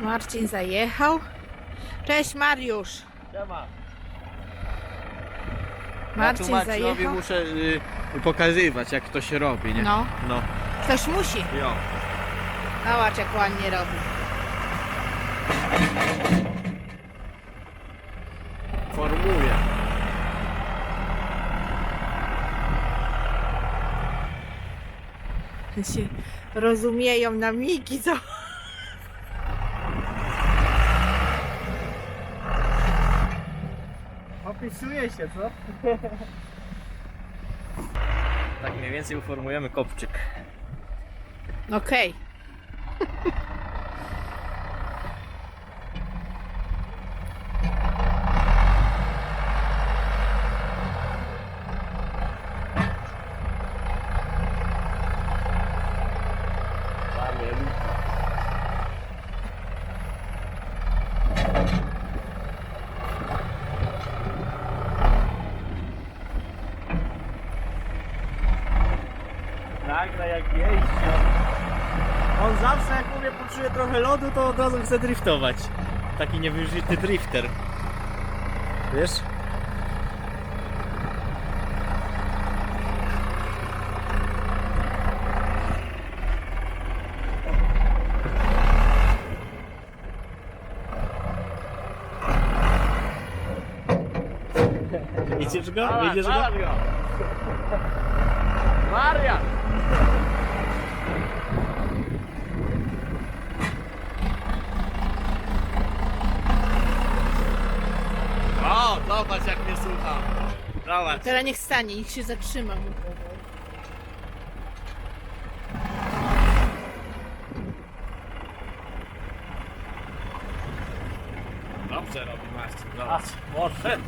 Marcin zajechał. Cześć Mariusz. Siema. Marcin ja zajechał. muszę y, pokazywać jak to się robi, nie? No. No. Ktoś musi. Jo. Zobacz jak ładnie robi. Formuję. Się rozumieją na migi, co? Opisuje się, co? tak mniej więcej uformujemy kopczyk. Okej. Panie Luka. Nagle jak jeździ. On zawsze poczuje trochę lodu, to od razu chce driftować. Taki niewyżyty drifter. Wiesz? Widzisz go? Widzisz go? Maria! O, zobacz jak mnie słucha. Zobacz. Teraz niech stanie, niech się zatrzyma. Dobrze robi Marcin, zobacz. Poszedł.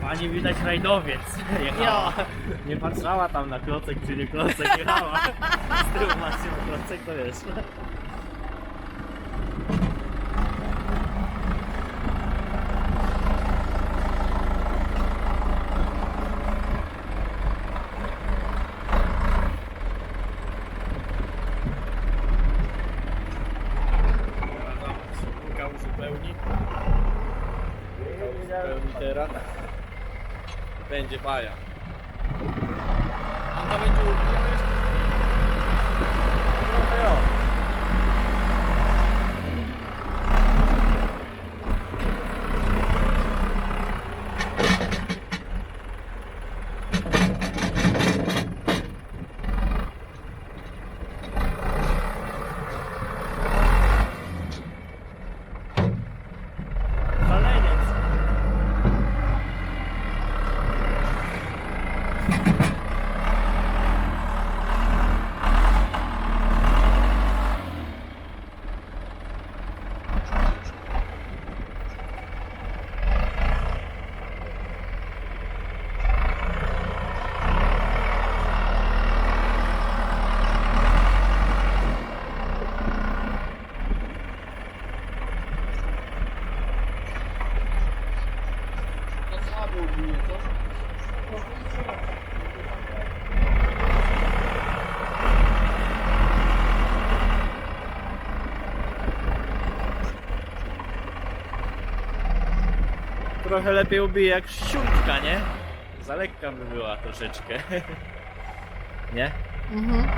Pani widać rajdowiec jechała. Nie patrzała tam na klocek czy nie klocek jechała. Z tyłu macie klocek, to wiesz. Teraz. Będzie baja. A to będzie Trochę lepiej ubije jak siuntka, nie? Za lekka by była troszeczkę. Nie? Mhm.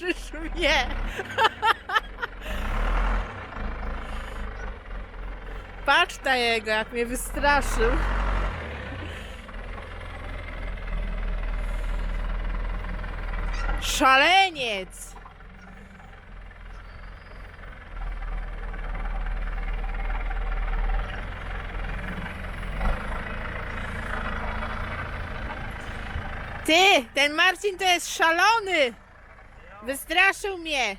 straszysz mnie! Patrz na jego, jak mnie wystraszył. Szaleniec! Ty, ten Marcin to jest szalony! Wystraszył mnie!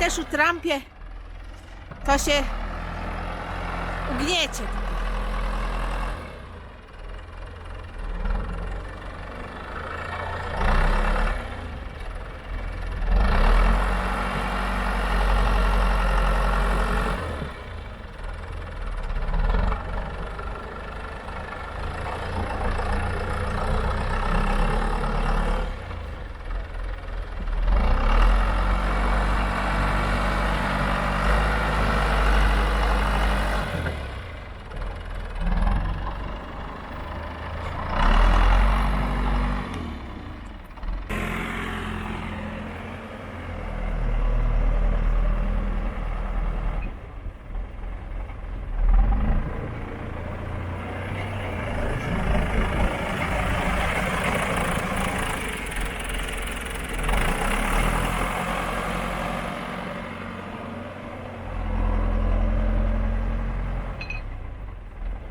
Też utrampię. To się ugniecie.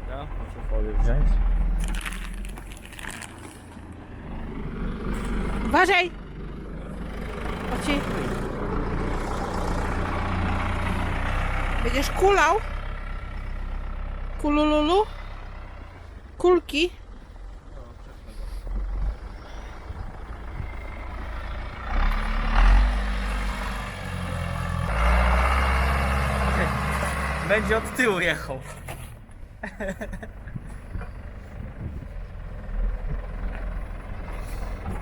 No, muszę folię wziąć. Uważaj! Oci. Będziesz kulał? Kulululu? Kulki? Będzie od tyłu jechał.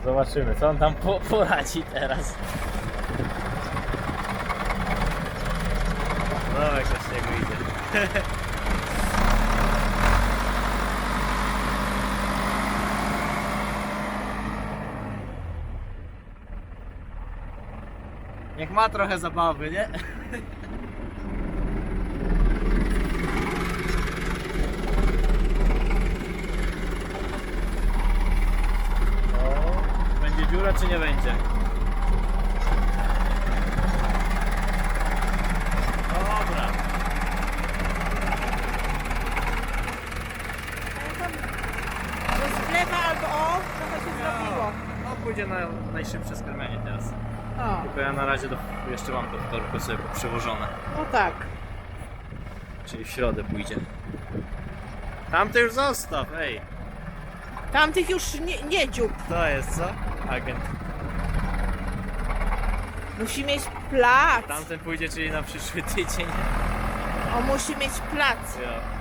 Zobaczymy, co on tam po poradzi teraz. No, jak to z idzie. Niech ma trochę zabawy, nie? O, będzie dziura czy nie będzie? Dobra. Do sklepa albo o, trochę się zrobiło. No pójdzie na najszybsze skarmianie teraz. O, Tylko ja na razie do, jeszcze mam to wtorku sobie przywożone. no tak. Czyli w środę pójdzie. Tamty już zostaw, ej. Tamtych już nie, nie dziób. To jest co? Agent. Musi mieć plac. Tamten pójdzie, czyli na przyszły tydzień. On musi mieć plac. Ja.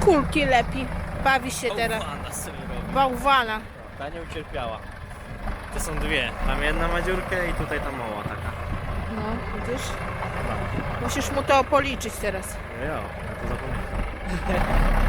Kulki lepi. Bawi się teraz. Bałwana sobie robi. Bałwana. Ta nie ucierpiała. To są dwie. Tam jedna ma dziurkę i tutaj ta mała taka. No, widzisz? Musisz mu to policzyć teraz. No ja, ja to zapomniałem.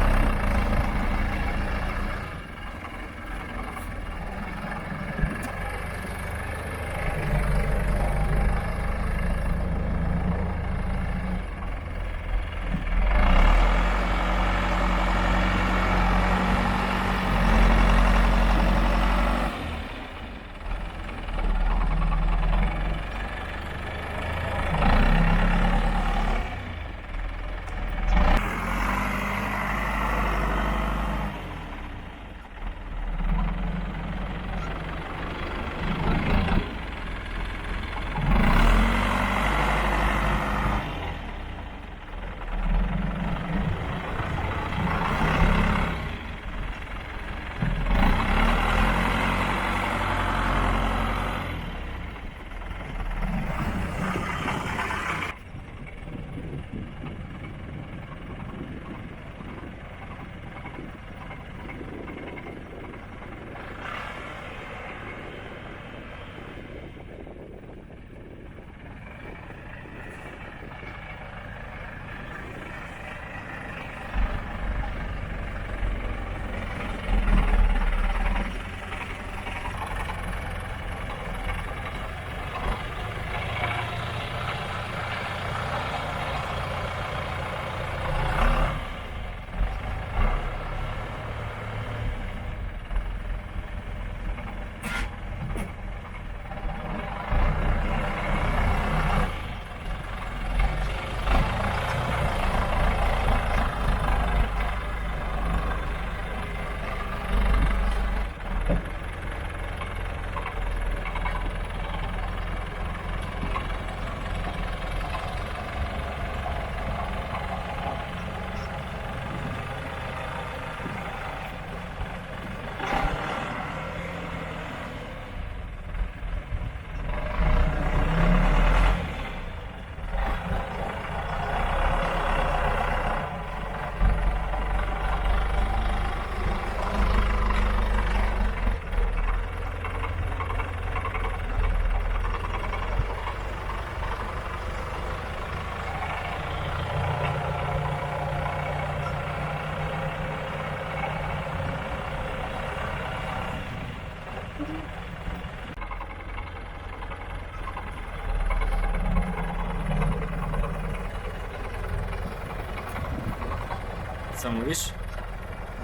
Co mówisz?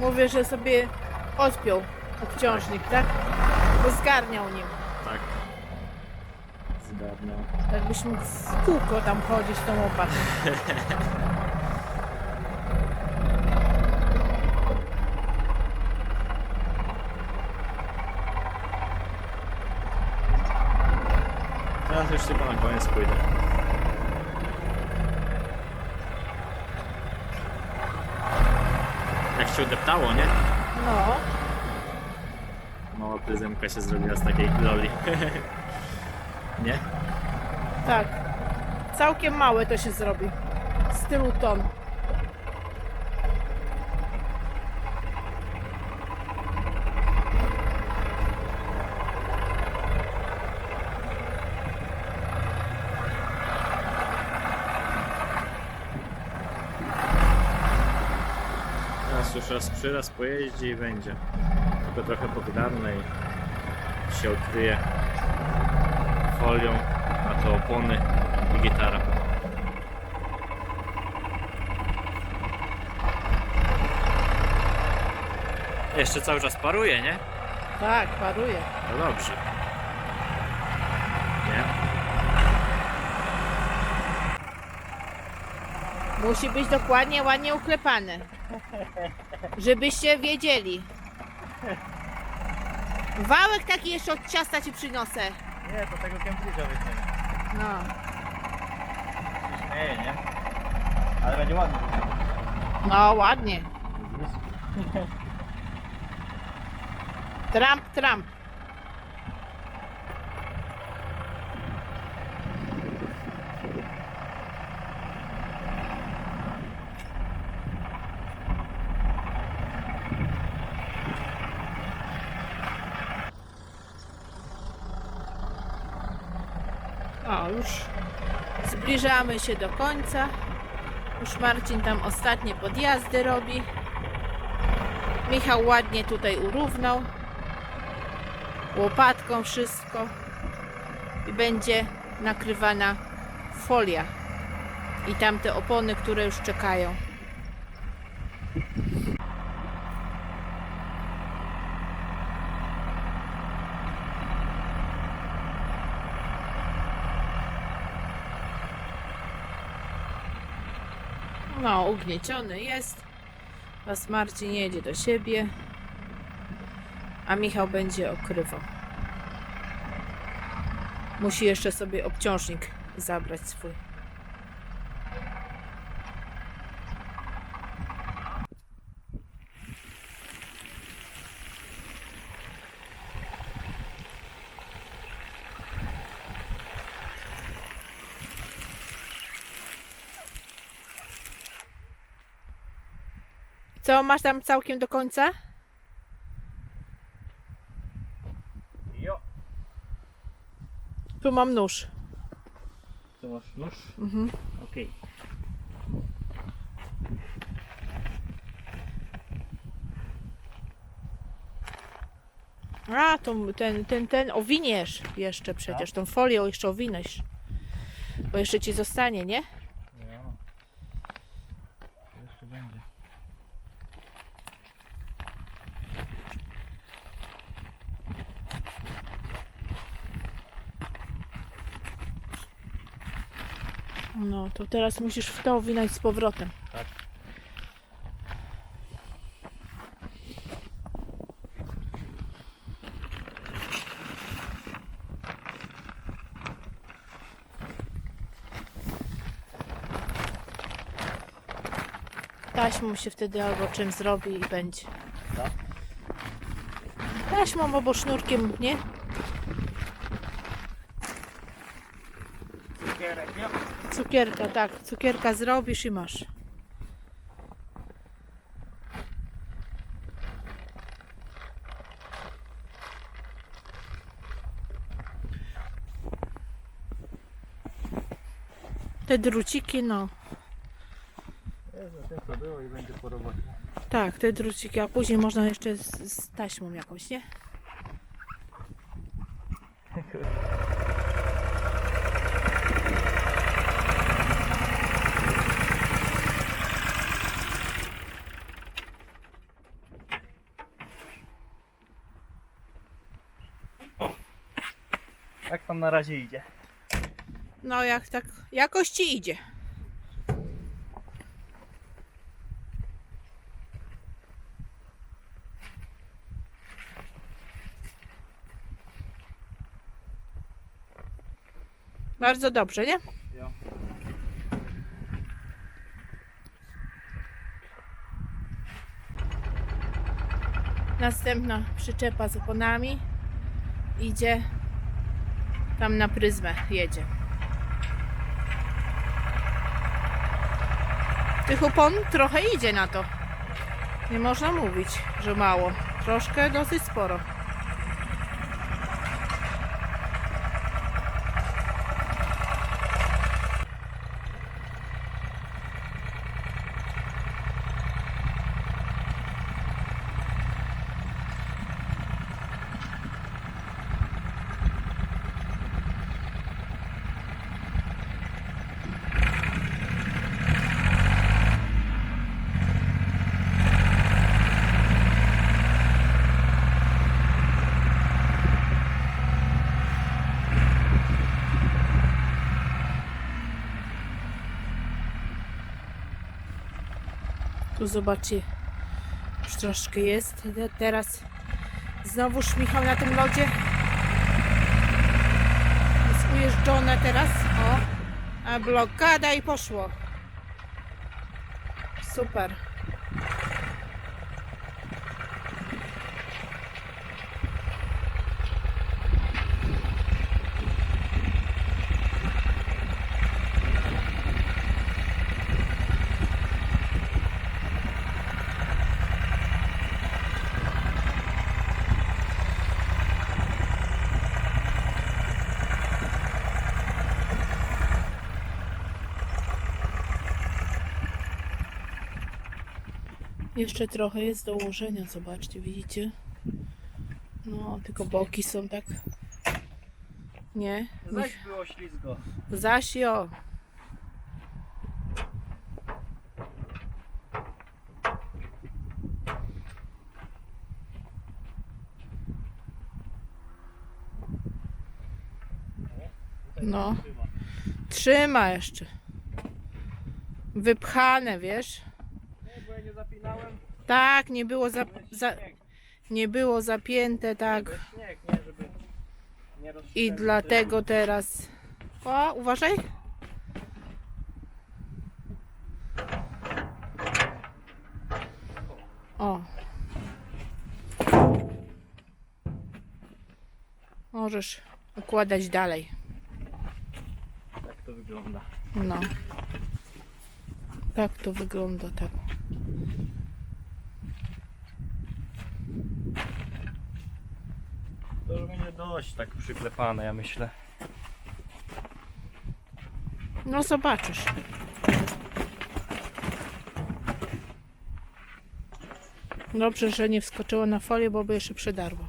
Mówię, że sobie odpiął obciążnik, tak? Bo zgarniał nim. Tak. Zgadnął. Jakbyś mógł w kółko tam chodzić tą łopatą. Teraz już chyba na koniec pójdę. Jak się udeptało, nie? No, Mała pryzemka się zrobiła z takiej loli. nie? tak. Całkiem małe to się zrobi. Z tylu ton. Już raz przyraz pojeździ i będzie. Tylko trochę powydarne i się odkryje folią, a to opony i gitara. Jeszcze cały czas paruje, nie? Tak, paruje. No dobrze. Nie? Musi być dokładnie, ładnie uklepane. Żebyście wiedzieli. Wałek taki jeszcze od ciasta ci przyniosę. Nie, to tego Cambridge'a weźmiemy. No. Się śmieje, nie? Ale będzie ładny. No ładnie. Trump, Trump. O, już zbliżamy się do końca. Już Marcin tam ostatnie podjazdy robi. Michał ładnie tutaj urównał. Łopatką wszystko. I będzie nakrywana folia. I tamte opony, które już czekają. No, ugnieciony jest. Was Marcin jedzie do siebie. A Michał będzie okrywał. Musi jeszcze sobie obciążnik zabrać swój. Co, masz tam całkiem do końca? Jo. Tu mam nóż. Tu masz nóż? Mhm. Okej. A, to ten, ten, ten owiniesz jeszcze przecież, tą folią jeszcze owiniesz. Bo jeszcze ci zostanie, nie? Jo. Jeszcze będzie. No, to teraz musisz w to owinąć z powrotem. Tak. Taśmą się wtedy albo czym zrobi i będzie. Co? Taśmą albo sznurkiem, nie? Cukierek, jo. Cukierka, tak. Cukierka zrobisz i masz. Te druciki, no. Jest za tym co było i będzie po robocie. Tak, te druciki, a później można jeszcze z, z taśmą jakąś, nie? Jak tam na razie idzie? No jak tak, jakoś ci idzie. Bardzo dobrze, nie? Jo. Następna przyczepa z oponami idzie tam na pryzmę jedzie. Tych opon trochę idzie na to. Nie można mówić, że mało. Troszkę dosyć sporo. Tu zobaczcie, już troszkę jest. Te- Teraz Znowuż Michał na tym lodzie. Jest ujeżdżone teraz. O, a blokada i poszło. Super. Jeszcze trochę jest do ułożenia, zobaczcie, widzicie? No, tylko boki są tak. Nie? Zaś było ślizgo. Zaś jo. No. Trzyma jeszcze. Wypchane, wiesz? Tak, nie było za, za, nie było zapięte, tak. Śnieg, nie, żeby nie rozszerzyć. I dlatego teraz. O, uważaj. O. Możesz układać dalej. Tak to wygląda. No. Tak to wygląda, tak. To już będzie dość tak przyklepane, ja myślę. No zobaczysz. Dobrze, że nie wskoczyło na folię, bo by jeszcze przydarło.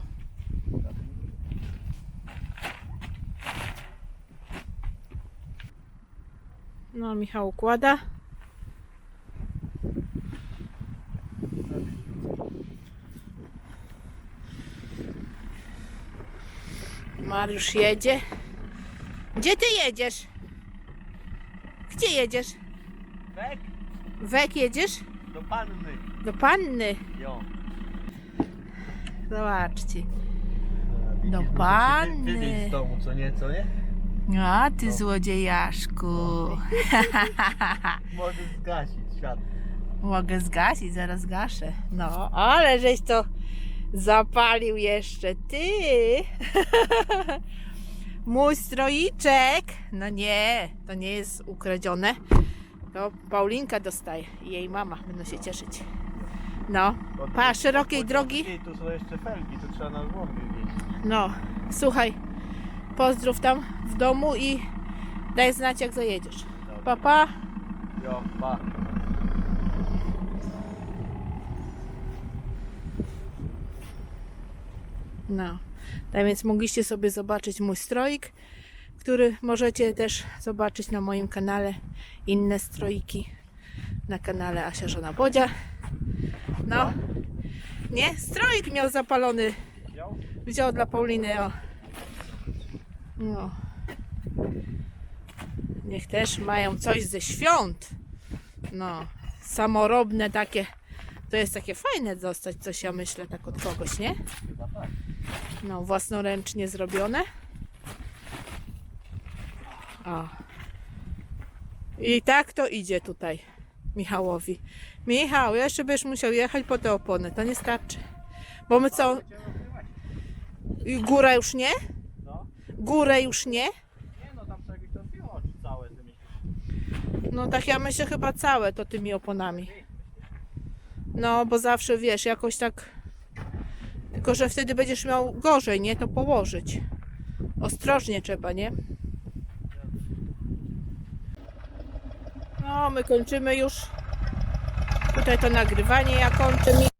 No, Michał układa. Mariusz jedzie. Gdzie ty jedziesz? Gdzie jedziesz? Wek Wek jedziesz? do panny. Do panny. Jo. Zobaczcie. Do panny. Z domu, co nie, co nie? A ty złodziejaszku. Może zgasić światło. Mogę zgasić, zaraz gaszę. No, ale żeś to zapalił jeszcze ty. Mój stroiczek. No nie, to nie jest ukradzione. To Paulinka dostaje i jej mama. Będą się cieszyć. No, pa, szerokiej drogi. Tu są jeszcze felgi, to trzeba na. No, słuchaj, pozdrów tam w domu i daj znać jak zajedziesz. Pa, pa. Jo, pa. No, tak więc mogliście sobie zobaczyć mój stroik, który możecie też zobaczyć na moim kanale. Inne stroiki na kanale Asia Żona Bodzia. No, nie? Stroik miał zapalony. Wziął? Dla Pauliny, o. No. Niech też mają coś ze świąt. No, samorobne takie. To jest takie fajne dostać coś, ja myślę, tak od kogoś, nie? Chyba tak. No, własnoręcznie zrobione. O. I tak to idzie tutaj Michałowi. Michał, jeszcze będziesz musiał jechać po te opony, to nie starczy. Bo my co? I Góra już nie? No. Górę już nie? No. No tak ja myślę chyba całe to tymi oponami. No, bo zawsze wiesz, jakoś tak. Tylko, że wtedy będziesz miał gorzej, nie? To położyć. Ostrożnie trzeba, nie? No, my kończymy już. Tutaj to nagrywanie ja kończę.